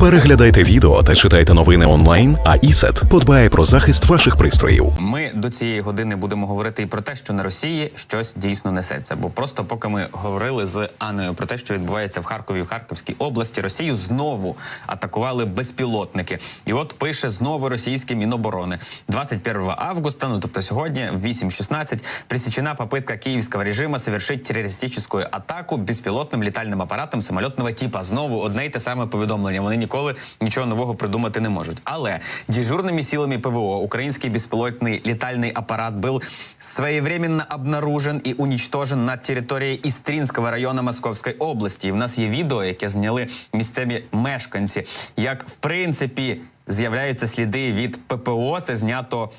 Переглядайте відео та читайте новини онлайн. А ІСЕТ подбає про захист ваших пристроїв. Ми до цієї години будемо говорити і про те, що на Росії щось дійсно несеться. Бо просто поки ми говорили з Анною про те, що відбувається в Харкові, в Харківській області, Росію знову атакували безпілотники. І от пише знову російське міноборони 21 августа, ну тобто сьогодні, в 8.16, пресечена попытка киевского режима совершить террористическую атаку безпілотним літальним апаратом самольотного типа. Знову одне й те саме повідомлення. Вони ніколи нічого нового придумати не можуть. Але дежурними силами ПВО український безпілотний літальний апарат був своєвременно обнаружен і унічтожен на території Істрінського району Московської області. І в нас є відео, яке зняли місцеві мешканці. Як в принципі з'являються сліди від ППО, це знято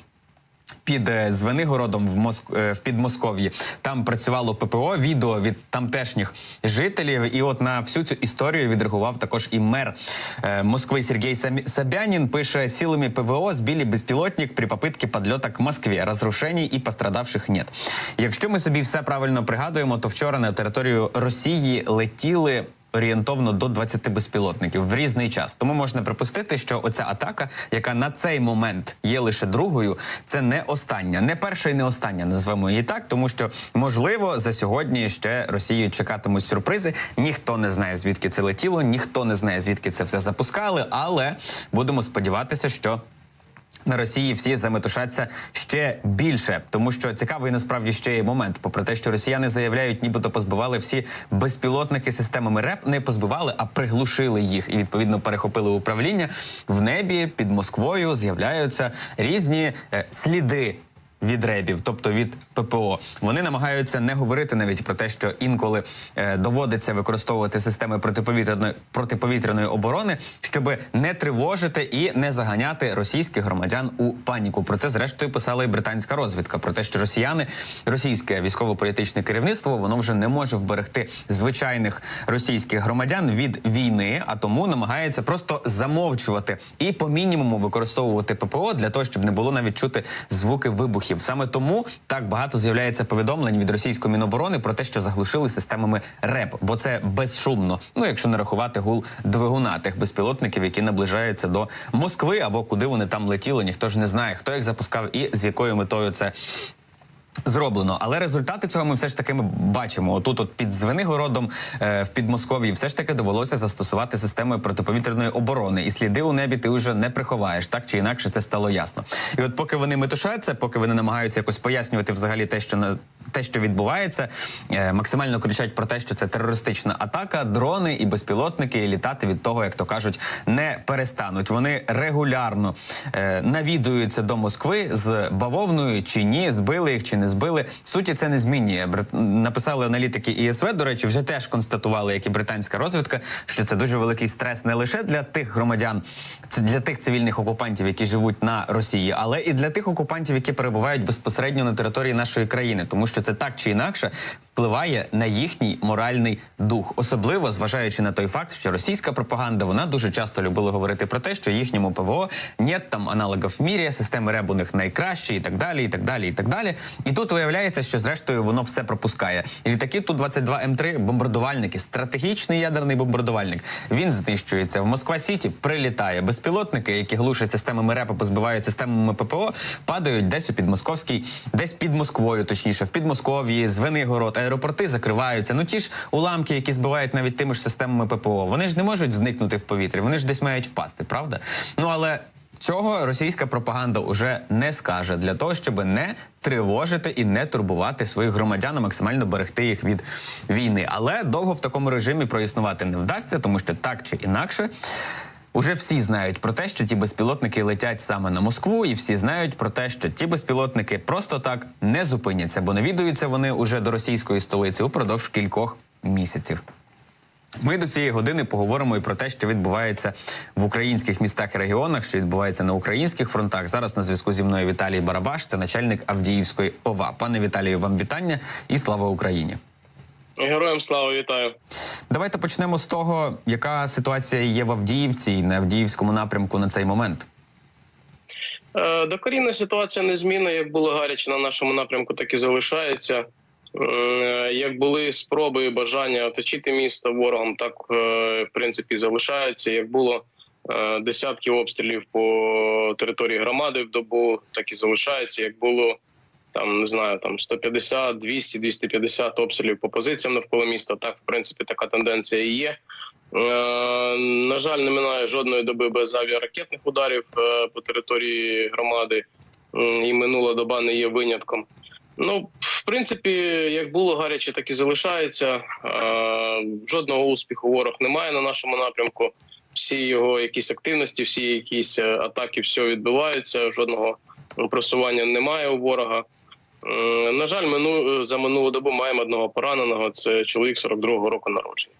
під е, Звенигородом в Моск... е, в Підмосков'ї. Там працювало ППО, відео від тамтешніх жителів. І от на всю цю історію відреагував також і мер е, Москви Сергій Собянин. Пише, силами ПВО збили безпілотник при попитці підльота к Москві. Розрушень і пострадавших нет. Якщо ми собі все правильно пригадуємо, то вчора на територію Росії летіли орієнтовно до 20 безпілотників в різний час. Тому можна припустити, що оця атака, яка на цей момент є лише другою, це не остання, не перша і не остання, назвемо її так, тому що можливо за сьогодні ще Росію чекатимуть сюрпризи. Ніхто не знає звідки це летіло, ніхто не знає звідки це все запускали, але будемо сподіватися, що. На Росії всі заметушаться ще більше, тому що цікавий насправді ще є момент. Попри те, що росіяни заявляють, нібито позбивали всі безпілотники системами РЕП, не позбивали, а приглушили їх і відповідно перехопили управління. В небі під Москвою з'являються різні е, сліди. Від ребів, тобто від ППО, вони намагаються не говорити навіть про те, що інколи е, доводиться використовувати системи протиповітряної протиповітряної оборони, щоб не тривожити і не заганяти російських громадян у паніку. Про це зрештою писала і британська розвідка. Про те, що росіяни, російське військово-політичне керівництво, воно вже не може вберегти звичайних російських громадян від війни, а тому намагається просто замовчувати і по мінімуму використовувати ППО для того, щоб не було навіть чути звуки вибухів. Саме тому так багато з'являється повідомлень від російської міноборони про те, що заглушили системами РЕП, бо це безшумно. Ну якщо не рахувати гул двигуна тих безпілотників, які наближаються до Москви або куди вони там летіли. Ніхто ж не знає, хто їх запускав і з якою метою це Зроблено, але результати цього ми все ж таки ми бачимо. Отут, от під Звенигородом е, в Підмосков'ї, все ж таки довелося застосувати систему протиповітряної оборони, і сліди у небі ти вже не приховаєш. Так чи інакше, це стало ясно. І от поки вони метушаться, поки вони намагаються якось пояснювати взагалі те, що на те, що відбувається, е, максимально кричать про те, що це терористична атака. Дрони і безпілотники і літати від того, як то кажуть, не перестануть. Вони регулярно е, навідуються до Москви з бавовною чи ні, збили їх чи не збили. Суті це не змінює. Написали аналітики ІСВ. До речі, вже теж констатували, як і британська розвідка, що це дуже великий стрес не лише для тих громадян, для тих цивільних окупантів, які живуть на Росії, але і для тих окупантів, які перебувають безпосередньо на території нашої країни, тому що це так чи інакше впливає на їхній моральний дух, особливо зважаючи на той факт, що російська пропаганда вона дуже часто любила говорити про те, що їхньому ПВО нет там аналогів в мірі, системи РЕБ у них найкращі, і так далі, і так далі, і так далі. І тут виявляється, що зрештою воно все пропускає. Літаки ту 22 М3 бомбардувальники, стратегічний ядерний бомбардувальник. Він знищується в Москва Сіті. Прилітає безпілотники, які глушать системами РЕП, позбивають системами ППО, падають десь у Підмосковській, десь під Москвою, точніше, в Підмосков'ї, Звенигород, аеропорти закриваються. Ну ті ж уламки, які збивають навіть тими ж системами ППО, вони ж не можуть зникнути в повітрі, вони ж десь мають впасти, правда? Ну але. Цього російська пропаганда уже не скаже для того, щоб не тривожити і не турбувати своїх громадян, а максимально берегти їх від війни. Але довго в такому режимі проіснувати не вдасться, тому що так чи інакше. Уже всі знають про те, що ті безпілотники летять саме на Москву, і всі знають про те, що ті безпілотники просто так не зупиняться, бо навідуються вони уже до російської столиці упродовж кількох місяців. Ми до цієї години поговоримо і про те, що відбувається в українських містах і регіонах, що відбувається на українських фронтах. Зараз на зв'язку зі мною Віталій Барабаш, це начальник Авдіївської ОВА. Пане Віталію, вам вітання і слава Україні. Героям слава вітаю. Давайте почнемо з того, яка ситуація є в Авдіївці і на Авдіївському напрямку на цей момент. Е, Докорінна ситуація не змінна. Як було гаряче на нашому напрямку, так і залишається. Е, Як були спроби і бажання оточити місто ворогом, так е, в принципі залишаються. Як було Десятки обстрілів по території громади в добу так і залишається, як було там, не знаю, там 150, 200, 250 обстрілів по позиціям навколо міста. Так, в принципі, така тенденція і є. Е, На жаль, не минає жодної доби без авіаракетних ударів е, по території громади, і минула доба не є винятком. Ну, в принципі, як було гаряче, так і залишається. Е, Жодного успіху ворог немає на нашому напрямку. Всі його якісь активності, всі якісь атаки, все відбуваються. Жодного просування немає у ворога. Е, На жаль, мину за минулу добу маємо одного пораненого. Це чоловік 42-го року народження.